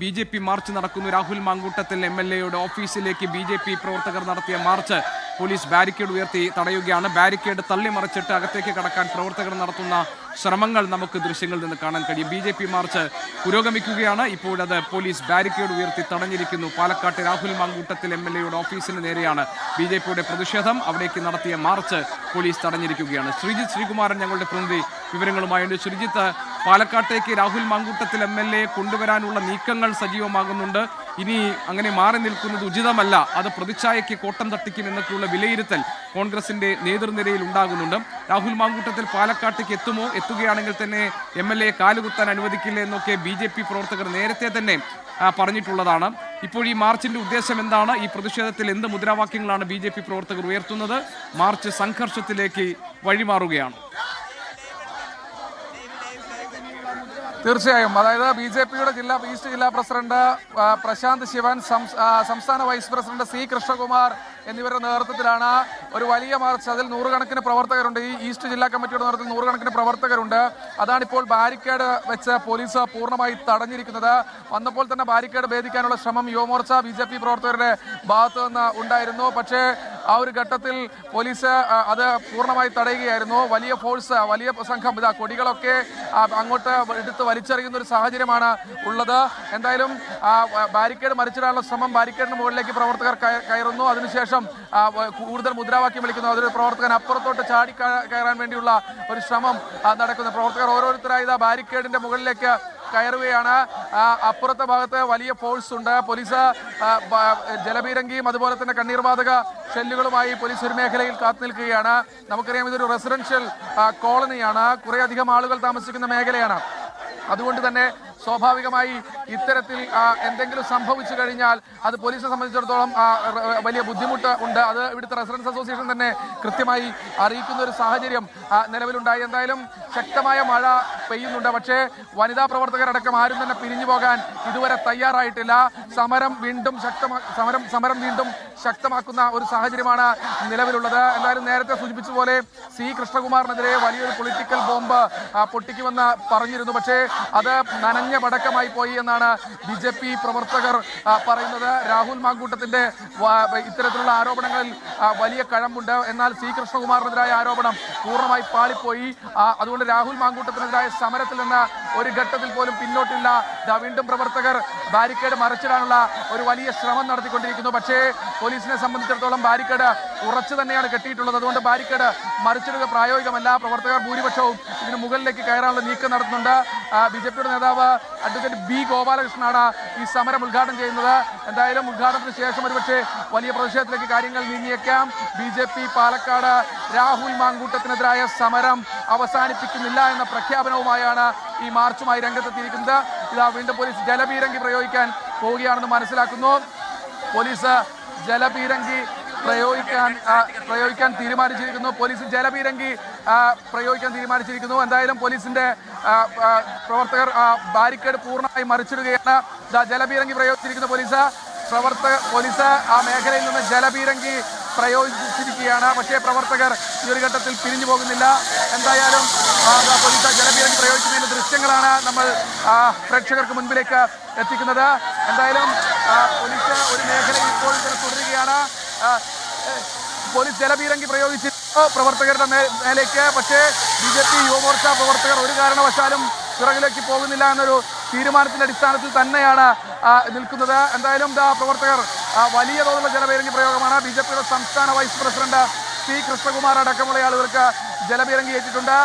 B J P March നടക്കുന്നു. Rahul Mamkootathil M L എയുടെ ഓഫീസിലേക്ക് ബി ജെ പി പ്രവർത്തകർ നടത്തിയ മാർച്ച് പോലീസ് ബാരിക്കേഡ് ഉയർത്തി തടയുകയാണ്. ബാരിക്കേഡ് തള്ളിമറിച്ചിട്ട് അകത്തേക്ക് കടക്കാൻ പ്രവർത്തകർ നടത്തുന്ന ശ്രമങ്ങൾ നമുക്ക് ദൃശ്യങ്ങളിൽ നിന്ന് കാണാൻ കഴിയും. ബി ജെ പി മാർച്ച് പുരോഗമിക്കുകയാണ്. ഇപ്പോഴത് പോലീസ് ബാരിക്കേഡ് ഉയർത്തി തടഞ്ഞിരിക്കുന്നു. പാലക്കാട്ട് രാഹുൽ മാങ്കൂട്ടത്തിൽ എം എൽ എയുടെ ഓഫീസിന് നേരെയാണ് ബി ജെ പിയുടെ പ്രതിഷേധം. അവിടേക്ക് നടത്തിയ മാർച്ച് പോലീസ് തടഞ്ഞിരിക്കുകയാണ്. ശ്രീജിത് ശ്രീകുമാരൻ ഞങ്ങളുടെ പ്രതിനിധി. വിവരങ്ങളുമായുണ്ട് Sreejith പാലക്കാട്ടേക്ക് Rahul Mamkootathil M L A കൊണ്ടുവരാനുള്ള നീക്കങ്ങൾ സജീവമാകുന്നുണ്ട്. ഇനി അങ്ങനെ മാറി നിൽക്കുന്നത് ഉചിതമല്ല. അത് പ്രതിച്ഛായയ്ക്ക് കോട്ടം തട്ടിക്കും എന്നൊക്കെയുള്ള വിലയിരുത്തൽ കോൺഗ്രസിന്റെ നേതൃനിരയിൽ ഉണ്ടാകുന്നുണ്ട്. രാഹുൽ മാങ്കൂട്ടത്തിൽ പാലക്കാട്ടേക്ക് എത്തുമോ? എത്തുകയാണെങ്കിൽ തന്നെ എം എൽ എ കാലുകുത്താൻ അനുവദിക്കില്ല എന്നൊക്കെ ബി ജെ പി പ്രവർത്തകർ നേരത്തെ തന്നെ പറഞ്ഞിട്ടുള്ളതാണ്. ഇപ്പോൾ ഈ മാർച്ചിന്റെ ഉദ്ദേശം എന്താണ്? ഈ പ്രതിഷേധത്തിൽ എന്ത് മുദ്രാവാക്യങ്ങളാണ് ബി പ്രവർത്തകർ ഉയർത്തുന്നത്? മാർച്ച് സംഘർഷത്തിലേക്ക് വഴിമാറുകയാണ്. തീർച്ചയായും. അതായത് ബി ജെ പിയുടെ ജില്ലാ ഈസ്റ്റ് ജില്ലാ പ്രസിഡന്റ് പ്രശാന്ത് ശിവൻ സംസ്ഥാന വൈസ് പ്രസിഡന്റ് സി കൃഷ്ണകുമാർ എന്നിവരുടെ നേതൃത്വത്തിലാണ് ഒരു വലിയ മാർച്ച്. അതിൽ നൂറുകണക്കിന് പ്രവർത്തകരുണ്ട്. ഈ ഈസ്റ്റ് ജില്ലാ കമ്മിറ്റിയുടെ നേതൃത്വത്തിൽ നൂറുകണക്കിന് പ്രവർത്തകരുണ്ട്. അതാണിപ്പോൾ ബാരിക്കേഡ് വെച്ച് പോലീസ് പൂർണമായി തടഞ്ഞിരിക്കുന്നത്. വന്നപ്പോൾ തന്നെ ബാരിക്കേഡ് ഭേദിക്കാനുള്ള ശ്രമം യുവമോർച്ച ബി പ്രവർത്തകരുടെ ഭാഗത്തു നിന്ന് ഉണ്ടായിരുന്നു. പക്ഷേ ആ ഒരു ഘട്ടത്തിൽ പോലീസ് അത് പൂർണമായി തടയുകയായിരുന്നു. വലിയ ഫോഴ്സ് വലിയ സംഘം ഇതാ കൊടികളൊക്കെ അങ്ങോട്ട് എടുത്ത് വലിച്ചെറിയുന്ന ഒരു സാഹചര്യമാണ് ഉള്ളത്. എന്തായാലും ബാരിക്കേഡ് മറിച്ചിടാനുള്ള ശ്രമം ബാരിക്കേഡിന് മുകളിലേക്ക് പ്രവർത്തകർ കയറുന്നു. അതിനുശേഷം കൂടുതൽ മുദ്രാവാക്യം വിളിക്കുന്നു. അതൊരു പ്രവർത്തകൻ അപ്പുറത്തോട്ട് ചാടി കയറാൻ വേണ്ടിയുള്ള ഒരു ശ്രമം നടക്കുന്നു. പ്രവർത്തകർ ഓരോരുത്തരായി ബാരിക്കേഡിന്റെ മുകളിലേക്ക് കയറുകയാണ്. അപ്പുറത്തെ ഭാഗത്ത് വലിയ ഫോഴ്സ് ഉണ്ട്. പോലീസ് ജലപീരങ്കിയും അതുപോലെ തന്നെ കണ്ണീർവാതക ഷെല്ലുകളുമായി പോലീസ് ഒരു മേഖലയിൽ കാത്തു നിൽക്കുകയാണ്. നമുക്കറിയാം ഇതൊരു റെസിഡൻഷ്യൽ കോളനിയാണ് കുറേയധികം ആളുകൾ താമസിക്കുന്ന മേഖലയാണ്. അതുകൊണ്ട് തന്നെ സ്വാഭാവികമായി ഇത്തരത്തിൽ എന്തെങ്കിലും സംഭവിച്ചു കഴിഞ്ഞാൽ അത് പോലീസിനെ സംബന്ധിച്ചിടത്തോളം വലിയ ബുദ്ധിമുട്ട് ഉണ്ട്. അത് ഇവിടുത്തെ റെസിഡൻസ് അസോസിയേഷൻ തന്നെ കൃത്യമായി അറിയിക്കുന്ന ഒരു സാഹചര്യം നിലവിലുണ്ടായി. എന്തായാലും ശക്തമായ മഴ പെയ്യുന്നുണ്ട്. പക്ഷേ വനിതാ പ്രവർത്തകരടക്കം ആരും തന്നെ പിരിഞ്ഞു പോകാൻ ഇതുവരെ തയ്യാറായിട്ടില്ല. സമരം വീണ്ടും ശക്തമാ സമരം സമരം വീണ്ടും ശക്തമാക്കുന്ന ഒരു സാഹചര്യമാണ് നിലവിലുള്ളത്. എന്തായാലും നേരത്തെ സൂചിപ്പിച്ച പോലെ സി കൃഷ്ണകുമാറിനെതിരെ വലിയൊരു പൊളിറ്റിക്കൽ ബോംബ് പൊട്ടിക്കുമെന്ന് പറഞ്ഞിരുന്നു. പക്ഷേ അത് നനഞ്ഞ പടക്കമായി പോയി എന്നാണ് ബി ജെ പി പ്രവർത്തകർ പറയുന്നത്. രാഹുൽ മാങ്കൂട്ടത്തിന്റെ ഇത്തരത്തിലുള്ള ആരോപണങ്ങളിൽ വലിയ കഴമ്പുണ്ട്. എന്നാൽ സി കൃഷ്ണകുമാറിനെതിരായ ആരോപണം പൂർണമായി പാളിപ്പോയി. അതുകൊണ്ട് രാഹുൽ മാങ്കൂട്ടത്തിനെതിരായ സമരത്തിൽ നിന്ന് ഒരു ഘട്ടത്തിൽ പോലും പിന്നോട്ടില്ല. വീണ്ടും പ്രവർത്തകർ ബാരിക്കേഡ് മറിച്ചിടാനുള്ള ഒരു വലിയ ശ്രമം നടത്തിക്കൊണ്ടിരിക്കുന്നു. പക്ഷേ പോലീസിനെ സംബന്ധിച്ചിടത്തോളം ബാരിക്കേഡ് ഉറച്ചു തന്നെയാണ് കെട്ടിയിട്ടുള്ളത്. അതുകൊണ്ട് ബാരിക്കേഡ് മറിച്ചിടുക പ്രായോഗികമല്ല. പ്രവർത്തകർ ഭൂരിപക്ഷവും ഇതിന് മുകളിലേക്ക് കയറാനുള്ള നീക്കം നടത്തുന്നുണ്ട്. ബി ജെ പിയുടെ നേതാവ് അഡ്വക്കേറ്റ് ബി ഗോപാലകൃഷ്ണനാണ് ഈ സമരം ഉദ്ഘാടനം ചെയ്യുന്നത്. എന്തായാലും ഉദ്ഘാടനത്തിന് ശേഷം ഒരുപക്ഷെ വലിയ പ്രതിഷേധത്തിലേക്ക് കാര്യങ്ങൾ നീങ്ങിയേക്കാം. B J P Palakkad Rahul മാങ്കൂട്ടത്തിനെതിരായ സമരം അവസാനിപ്പിക്കുന്നില്ല എന്ന പ്രഖ്യാപനവുമായാണ് ഈ മാർച്ചുമായി രംഗത്തെത്തിയിരിക്കുന്നത്. ഇതാ വീണ്ടും പോലീസ് ജലപീരങ്കി പ്രയോഗിക്കാൻ പോവുകയാണെന്ന് മനസ്സിലാക്കുന്നു. പോലീസ് ജലപീരങ്കി പ്രയോഗിക്കാൻ പ്രയോഗിക്കാൻ തീരുമാനിച്ചിരിക്കുന്നു. പോലീസ് ജലപീരങ്കി പ്രയോഗിക്കാൻ തീരുമാനിച്ചിരിക്കുന്നു. എന്തായാലും പോലീസിന്റെ പ്രവർത്തകർ ബാരിക്കേഡ് പൂർണമായി മറിച്ചിടുകയാണ്. ജലപീരങ്കി പ്രയോഗിച്ചിരിക്കുന്ന പോലീസ്. പ്രവർത്തക പോലീസ് ആ മേഖലയിൽ നിന്ന് ജലപീരങ്കി പ്രയോഗിച്ചിരിക്കുകയാണ്. പക്ഷേ പ്രവർത്തകർ ഈ ഒരു ഘട്ടത്തിൽ പിരിഞ്ഞു പോകുന്നില്ല. എന്തായാലും പോലീസ് ജലപീരങ്കി പ്രയോഗിക്കുന്നതിന്റെ ദൃശ്യങ്ങളാണ് നമ്മൾ പ്രേക്ഷകർക്ക് മുൻപിലേക്ക് എത്തിക്കുന്നത്. എന്തായാലും പോലീസ് ഒരു മേഖലയിൽ ഇപ്പോൾ ഇതിൽ തുടരുകയാണ് ആ, ഏ, പോലീസ് ജലപീരങ്കി പ്രയോഗിച്ച് പ്രവർത്തകരുടെ മേലേക്ക്. പക്ഷേ ബി ജെ പി യുവമോർച്ച പ്രവർത്തകർ ഒരു കാരണവശാലും പിറകിലേക്ക് പോകുന്നില്ല എന്നൊരു തീരുമാനത്തിന്റെ അടിസ്ഥാനത്തിൽ തന്നെയാണ് നിൽക്കുന്നത്. എന്തായാലും ദാ പ്രവർത്തകർ വലിയ തോതിലുള്ള ജലപീരങ്കി പ്രയോഗമാണ്. ബി ജെ പിയുടെ സംസ്ഥാന വൈസ് പ്രസിഡന്റ് പി കൃഷ്ണകുമാർ അടക്കമുള്ള ആളുകൾക്ക് ജലപീരങ്കി ഏറ്റിട്ടുണ്ട്.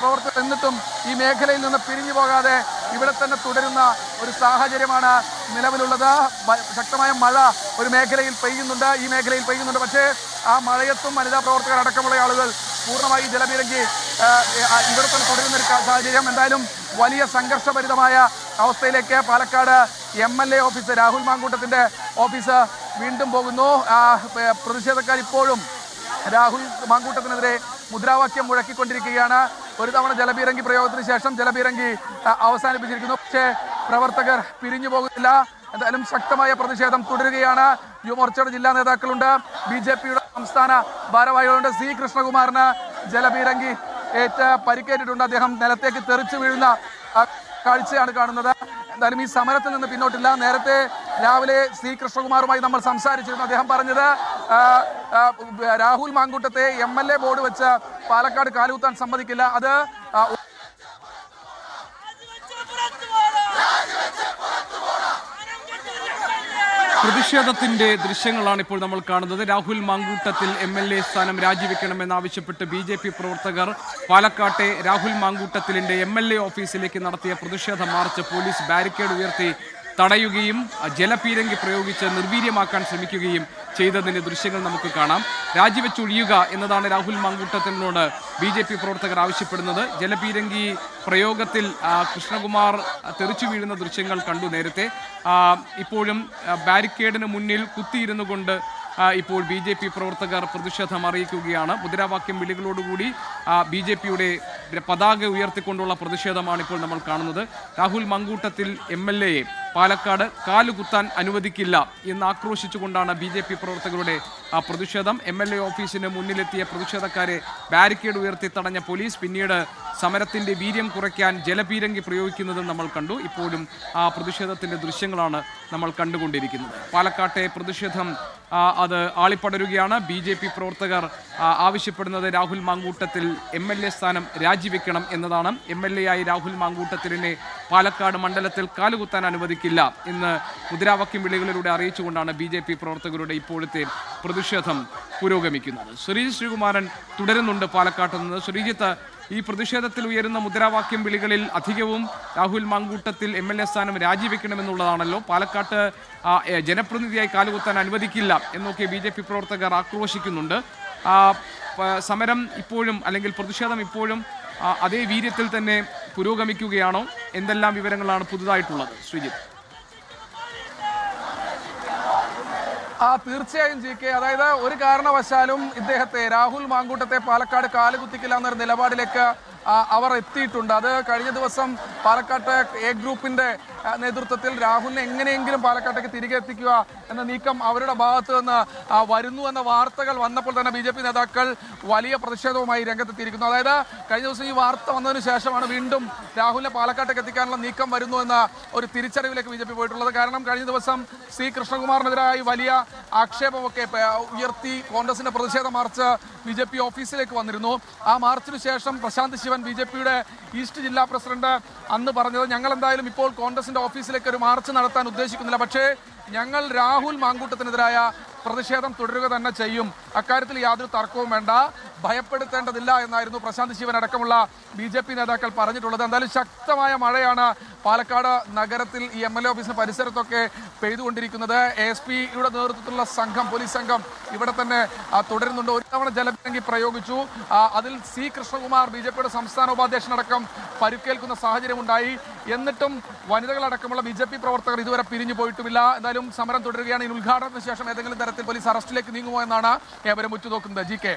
പ്രവർത്തകർ എന്നിട്ടും ഈ മേഖലയിൽ നിന്ന് പിരിഞ്ഞു പോകാതെ ഇവിടെ തന്നെ തുടരുന്ന ഒരു സാഹചര്യമാണ് നിലവിലുള്ളത്. ശക്തമായ മഴ ഒരു മേഖലയിൽ പെയ്യുന്നുണ്ട്. ഈ മേഖലയിൽ പെയ്യുന്നുണ്ട്. പക്ഷേ ആ മഴയത്തും വനിതാ പ്രവർത്തകർ അടക്കമുള്ള ആളുകൾ പൂർണമായി ജലപീരങ്കി ഇവിടെ തന്നെ തുടരുന്ന ഒരു സാഹചര്യം. എന്തായാലും വലിയ സംഘർഷഭരിതമായ അവസ്ഥയിലേക്ക് Palakkad M L A office Rahul മാങ്കൂട്ടത്തിന്റെ office വീണ്ടും പോകുന്നു. പ്രതിഷേധക്കാർ ഇപ്പോഴും രാഹുൽ മാങ്കൂട്ടത്തിനെതിരെ മുദ്രാവാക്യം മുഴക്കിക്കൊണ്ടിരിക്കുകയാണ്. ഒരു തവണ ജലപീരങ്കി പ്രയോഗത്തിന് ശേഷം ജലപീരങ്കി അവസാനിപ്പിച്ചിരിക്കുന്നു. പക്ഷേ പ്രവർത്തകർ പിരിഞ്ഞു പോകുന്നില്ല. എന്തായാലും ശക്തമായ പ്രതിഷേധം തുടരുകയാണ്. യുവമോർച്ചയുടെ ജില്ലാ നേതാക്കളുണ്ട്. ബി ജെ പിയുടെ സംസ്ഥാന ഭാരവാഹികളുണ്ട്. സി കൃഷ്ണകുമാറിന് ജലപീരങ്കി ഏറ്റ് പരിക്കേറ്റിട്ടുണ്ട്. അദ്ദേഹം നിലത്തേക്ക് തെറിച്ചു വീഴുന്ന കാഴ്ചയാണ് കാണുന്നത്. എന്തായാലും ഈ സമരത്തിൽ നിന്ന് പിന്നോട്ടില്ല. നേരത്തെ രാവിലെ സി കൃഷ്ണകുമാറുമായി നമ്മൾ സംസാരിച്ചിരുന്നു. അദ്ദേഹം പറഞ്ഞത് രാഹുൽ മാങ്കൂട്ടത്തെ എം എൽ എ ബോർഡ് വെച്ച് പാലക്കാട് കാലുകുത്താൻ സമ്മതിക്കില്ല. അത് പ്രതിഷേധത്തിന്റെ ദൃശ്യങ്ങളാണ് ഇപ്പോൾ നമ്മൾ കാണുന്നത്. Rahul Mamkootathil M L A സ്ഥാനം രാജിവെക്കണമെന്നാവശ്യപ്പെട്ട് ബി ജെ പി പ്രവർത്തകർ പാലക്കാട്ടെ രാഹുൽ മാങ്കൂട്ടത്തിലിന്റെ എം എൽ എ ഓഫീസിലേക്ക് നടത്തിയ പ്രതിഷേധ മാർച്ച് പോലീസ് ബാരിക്കേഡ് ഉയർത്തി തടയുകയും ജലപീരങ്കി പ്രയോഗിച്ച് നിർവീര്യമാക്കാൻ ശ്രമിക്കുകയും ചെയ്തതിന്റെ ദൃശ്യങ്ങൾ നമുക്ക് കാണാം. രാജിവെച്ചൊഴിയുക എന്നതാണ് രാഹുൽ മങ്കുട്ടത്തിനോട് ബി ജെ പി പ്രവർത്തകർ ആവശ്യപ്പെടുന്നത്. ജലപീരങ്കി പ്രയോഗത്തിൽ കൃഷ്ണകുമാർ തെറിച്ചു വീഴുന്ന ദൃശ്യങ്ങൾ കണ്ടു നേരത്തെ. ഇപ്പോഴും ബാരിക്കേഡിന് മുന്നിൽ കുത്തിയിരുന്നു കൊണ്ട് ഇപ്പോൾ ബി ജെ പി പ്രവർത്തകർ പ്രതിഷേധം അറിയിക്കുകയാണ്. മുദ്രാവാക്യം വിളികളോടുകൂടി ബി ജെ പിയുടെ പതാക ഉയർത്തിക്കൊണ്ടുള്ള പ്രതിഷേധമാണ് ഇപ്പോൾ നമ്മൾ കാണുന്നത്. രാഹുൽ മങ്കൂട്ടത്തിൽ എം എൽ എയെ പാലക്കാട് കാലുകുത്താൻ അനുവദിക്കില്ല എന്ന് ആക്രോശിച്ചുകൊണ്ടാണ് ബി ജെ പി പ്രവർത്തകരുടെ ആ, പ്രതിഷേധം. എം എൽ എ ഓഫീസിന് മുന്നിലെത്തിയ പ്രതിഷേധക്കാരെ ബാരിക്കേഡ് ഉയർത്തി തടഞ്ഞ പോലീസ് പിന്നീട് സമരത്തിന്റെ വീര്യം കുറയ്ക്കാൻ ജലപീരങ്കി പ്രയോഗിക്കുന്നതും നമ്മൾ കണ്ടു. ഇപ്പോഴും ആ പ്രതിഷേധത്തിന്റെ ദൃശ്യങ്ങളാണ് നമ്മൾ കണ്ടുകൊണ്ടിരിക്കുന്നത്. പാലക്കാട്ടെ പ്രതിഷേധം അത് ആളിപ്പടരുകയാണ്. ബി ജെ പി പ്രവർത്തകർ ആവശ്യപ്പെടുന്നത് Rahul Mamkootathil M L A സ്ഥാനം രാജിവെക്കണം എന്നതാണ്. എം എൽ എ ആയി രാഹുൽ മാങ്കൂട്ടത്തിലിനെ പാലക്കാട് മണ്ഡലത്തിൽ കാലുകുത്താൻ അനുവദിക്കില്ല എന്ന് മുദ്രാവാക്യം വിളികളിലൂടെ അറിയിച്ചുകൊണ്ടാണ് ബി ജെ പി പ്രവർത്തകരുടെ ഇപ്പോഴത്തെ പ്രതിഷേധം പുരോഗമിക്കുന്നത്. ശ്രീജിത്ത് ശ്രീകുമാരൻ തുടരുന്നുണ്ട് പാലക്കാട്ട് നിന്ന്. ശ്രീജിത്ത് ഈ പ്രതിഷേധത്തിൽ ഉയരുന്ന മുദ്രാവാക്യം വിളികളിൽ അധികവും Rahul Mamkootathil M L A സ്ഥാനം രാജിവെക്കണമെന്നുള്ളതാണല്ലോ. പാലക്കാട്ട് ജനപ്രതിനിധിയായി കാലുകുത്താൻ അനുവദിക്കില്ല എന്നൊക്കെ ബി ജെ പി പ്രവർത്തകർ ആക്രോശിക്കുന്നുണ്ട്. സമരം ഇപ്പോഴും അല്ലെങ്കിൽ പ്രതിഷേധം ഇപ്പോഴും അതേ വീര്യത്തിൽ തന്നെ പുരോഗമിക്കുകയാണോ? എന്തെല്ലാം വിവരങ്ങളാണ് പുതുതായിട്ടുള്ളത്? ശ്രീജിത്ത്. ആ തീർച്ചയായും ജി കെ അതായത് ഒരു കാരണവശാലും ഇദ്ദേഹത്തെ രാഹുൽ മാങ്കൂട്ടത്തെ പാലക്കാട് കാലുകുത്തിക്കില്ല എന്നൊരു നിലപാടിലേക്ക് അവർ എത്തിയിട്ടുണ്ട്. അത് കഴിഞ്ഞ ദിവസം പാലക്കാട്ട് എ ഗ്രൂപ്പിന്റെ നേതൃത്വത്തിൽ രാഹുലിനെ എങ്ങനെയെങ്കിലും പാലക്കാട്ടേക്ക് തിരികെ എത്തിക്കുക എന്ന നീക്കം അവരുടെ ഭാഗത്തു നിന്ന് വരുന്നു എന്ന വാർത്തകൾ വന്നപ്പോൾ തന്നെ ബി നേതാക്കൾ വലിയ പ്രതിഷേധവുമായി രംഗത്തെത്തിയിരിക്കുന്നു. അതായത് കഴിഞ്ഞ ദിവസം ഈ വാർത്ത വന്നതിന് ശേഷമാണ് വീണ്ടും രാഹുലിനെ പാലക്കാട്ടേക്ക് എത്തിക്കാനുള്ള നീക്കം വരുന്നു എന്ന ഒരു തിരിച്ചറിവിലേക്ക് ബി പോയിട്ടുള്ളത്. കാരണം കഴിഞ്ഞ ദിവസം സി കൃഷ്ണകുമാറിനെതിരായി വലിയ ആക്ഷേപമൊക്കെ ഉയർത്തി കോൺഗ്രസിന്റെ പ്രതിഷേധ മാർച്ച് ബി ജെ പി ഓഫീസിലേക്ക് വന്നിരുന്നു. ആ മാർച്ചിന് ശേഷം പ്രശാന്ത് ശിവൻ ബി ജെ പിയുടെ ഈസ്റ്റ് ജില്ലാ പ്രസിഡന്റ് അന്ന് പറഞ്ഞത് ഞങ്ങൾ എന്തായാലും ഇപ്പോൾ കോൺഗ്രസിന്റെ ഓഫീസിലേക്ക് ഒരു മാർച്ച് നടത്താൻ ഉദ്ദേശിക്കുന്നില്ല. പക്ഷേ ഞങ്ങൾ രാഹുൽ മാങ്കൂട്ടത്തിനെതിരായ പ്രതിഷേധം തുടരുക തന്നെ ചെയ്യും. അക്കാര്യത്തിൽ യാതൊരു തർക്കവും വേണ്ട. ഭയപ്പെടുത്തേണ്ടതില്ല എന്നായിരുന്നു പ്രശാന്ത് ശിവൻ അടക്കമുള്ള ബി ജെ പി നേതാക്കൾ പറഞ്ഞിട്ടുള്ളത്. എന്തായാലും ശക്തമായ മഴയാണ് പാലക്കാട് നഗരത്തിൽ ഈ എം എൽ എ ഓഫീസിന് പരിസരത്തൊക്കെ പെയ്തുകൊണ്ടിരിക്കുന്നത്. എസ് പിയുടെ നേതൃത്വത്തിലുള്ള സംഘം പോലീസ് സംഘം ഇവിടെ തന്നെ തുടരുന്നുണ്ട്. ഒരു തവണ ജലപിരങ്കി പ്രയോഗിച്ചു. അതിൽ സി കൃഷ്ണകുമാർ ബി ജെ പിയുടെ സംസ്ഥാന ഉപാധ്യക്ഷനടക്കം പരുക്കേൽക്കുന്ന സാഹചര്യമുണ്ടായി. എന്നിട്ടും വനിതകളടക്കമുള്ള ബി ജെ പി പ്രവർത്തകർ ഇതുവരെ പിരിഞ്ഞു പോയിട്ടുമില്ല എന്തായാലും സമരം തുടരുകയാണ്. ഈ ഉദ്ഘാടനത്തിന് ശേഷം ഏതെങ്കിലും തരത്തിൽ പോലീസ് അറസ്റ്റിലേക്ക് നീങ്ങുമോ എന്നാണ് ഏവരും ഉറ്റുനോക്കുന്നത് ജി കെ.